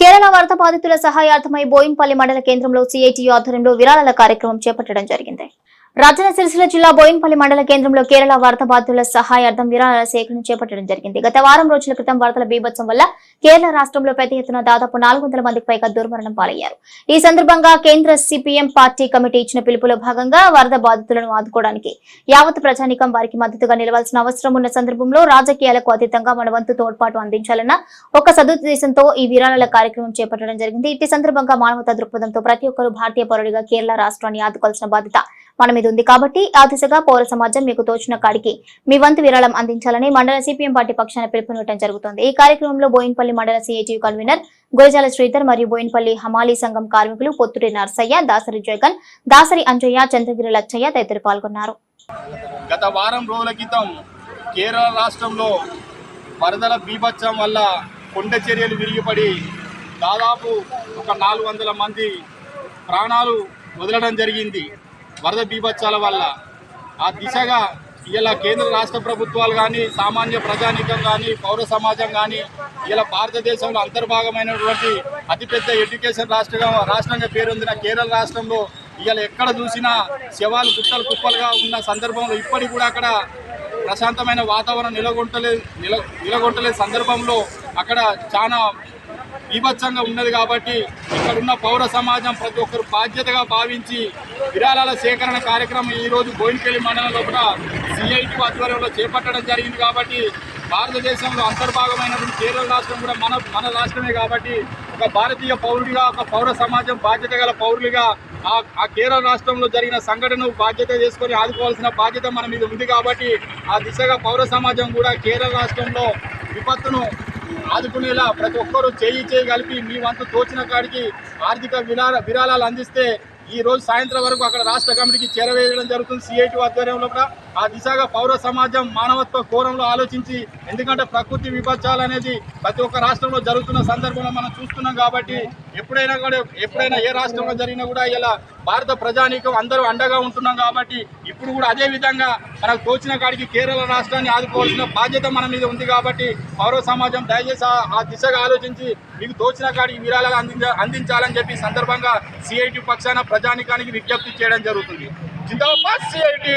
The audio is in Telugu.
కేరళ వరద బాధితుల సహాయార్థమై బోయిన్పల్లి మండల కేంద్రంలో సిఐటియు ఆధ్వర్యంలో విరాళాల కార్యక్రమం చేపట్టడం జరిగింది. రాజన్న సిరిసిల్ల జిల్లా బోయిన్పల్లి మండల కేంద్రంలో కేరళ వరద బాధితుల సహాయార్థం విరాళాల సేకరణ చేపట్టడం జరిగింది. గత వారం రోజుల క్రితం వరదల బీభత్సం వల్ల కేరళ రాష్ట్రంలో పెద్ద ఎత్తున దాదాపు నాలుగు వందల మందికి పైగా దుర్మరణం పాలయ్యారు. ఈ సందర్భంగా కేంద్ర సిపిఎం పార్టీ కమిటీ ఇచ్చిన పిలుపులో భాగంగా వరద బాధితులను ఆదుకోవడానికి యావత్ ప్రజానికం వారికి మద్దతుగా నిలవాల్సిన అవసరం ఉన్న సందర్భంలో రాజకీయాలకు అతీతంగా మన వంతు తోడ్పాటు అందించాలన్న ఒక సదుద్దేశంతో ఈ విరాళాల కార్యక్రమం చేపట్టడం జరిగింది. ఇట్టి సందర్భంగా మానవతా దృక్పథంతో ప్రతి ఒక్కరూ భారతీయ పౌరుడిగా కేరళ రాష్ట్రాన్ని ఆదుకోవాల్సిన బాధ్యత మన మీద ఉంది. కాబట్టి ఆ దిశగా పౌర సమాజం మీకు తోచిన కాడికి మీ వంతు విరాళం అందించాలని మండల సిపిఎం పార్టీ పక్షాన పిలుపునివ్వడం జరుగుతోంది. ఈ కార్యక్రమంలో బోయిన్పల్లి మండల సిఐటియు కన్వీనర్ గురజాల శ్రీధర్ మరియు బోయిన్పల్లి హమాలీ సంఘం కార్మికులు పొత్తుడి నర్సయ్య దాసరి జగన్ దాసరి అంజయ్య చంద్రగిరి లచ్చయ్య తదితరులు పాల్గొన్నారు. గత వారం రోజుల క్రితం కేరళ రాష్ట్రంలో వరదల బీభత్సం వల్ల కొండ చర్యలు విరిగిపడి దాదాపు ఒక నాలుగు వందల మంది ప్రాణాలు వదలడం జరిగింది. వరద బీభత్సాల వల్ల ఆ దిశగా ఇలా కేంద్ర రాష్ట్ర ప్రభుత్వాలు కానీ సామాన్య ప్రజానీకం కానీ పౌర సమాజం కానీ ఇలా భారతదేశంలో అంతర్భాగమైనటువంటి అతిపెద్ద ఎడ్యుకేషన్ రాష్ట్రంగా రాష్ట్రంగా పేరొందిన కేరళ రాష్ట్రంలో ఇవాళ ఎక్కడ చూసినా శవాలు కుప్పలు కుప్పలుగా ఉన్న సందర్భంలో ఇప్పటికి కూడా అక్కడ ప్రశాంతమైన వాతావరణం నిలగొంటలే నిల నిలగొంటలే సందర్భంలో అక్కడ చాలా బీభత్సంగా ఉన్నది కాబట్టి ఇక్కడ ఉన్న పౌర సమాజం ప్రతి ఒక్కరు బాధ్యతగా భావించి విరాళాల సేకరణ కార్యక్రమం ఈరోజు బోయినపల్లి మండలంలో కూడా సిఐటి ఆధ్వర్యంలో చేపట్టడం జరిగింది కాబట్టి భారతదేశంలో అంతర్భాగమైనటువంటి కేరళ రాష్ట్రం కూడా మన మన రాష్ట్రమే కాబట్టి ఒక భారతీయ పౌరుడిగా ఒక పౌర సమాజం బాధ్యత గల పౌరులుగా ఆ ఆ కేరళ రాష్ట్రంలో జరిగిన సంఘటనను బాధ్యత చేసుకొని ఆదుకోవాల్సిన బాధ్యత మన మీద ఉంది కాబట్టి ఆ దిశగా పౌర సమాజం కూడా కేరళ రాష్ట్రంలో విపత్తును ఆదుకునేలా ప్రతి ఒక్కరూ చేయి చేయి కలిపి మీ వంతు తోచిన కాడికి ఆర్థిక విరాళ విరాళాలు అందిస్తే ఈ రోజు సాయంత్రం వరకు అక్కడ రాష్ట్ర కమిటీకి చేరవేయడం జరుగుతుంది. సిఐటి ఆధ్వర్యంలో కూడా ఆ దిశగా పౌర సమాజం మానవత్వ కోణంలో ఆలోచించి ఎందుకంటే ప్రకృతి విపత్సాలు అనేది ప్రతి ఒక్క రాష్ట్రంలో జరుగుతున్న సందర్భంలో మనం చూస్తున్నాం కాబట్టి ఎప్పుడైనా కూడా ఎప్పుడైనా ఏ రాష్ట్రంలో జరిగినా కూడా ఇలా భారత ప్రజానీకం అందరూ అండగా ఉంటున్నాం కాబట్టి ఇప్పుడు కూడా అదే విధంగా మనకు తోచిన కాడికి కేరళ రాష్ట్రాన్ని ఆదుకోవాల్సిన బాధ్యత మన మీద ఉంది కాబట్టి పౌర సమాజం దయచేసి ఆ- దిశగా ఆలోచించి మీకు తోచిన కాడికి విరాళాలు అందించ అందించాలని చెప్పి సందర్భంగా సిఐటి పక్షాన ప్రజానికానికి విజ్ఞప్తి చేయడం జరుగుతుంది. జిందాబాద్ సిఐటి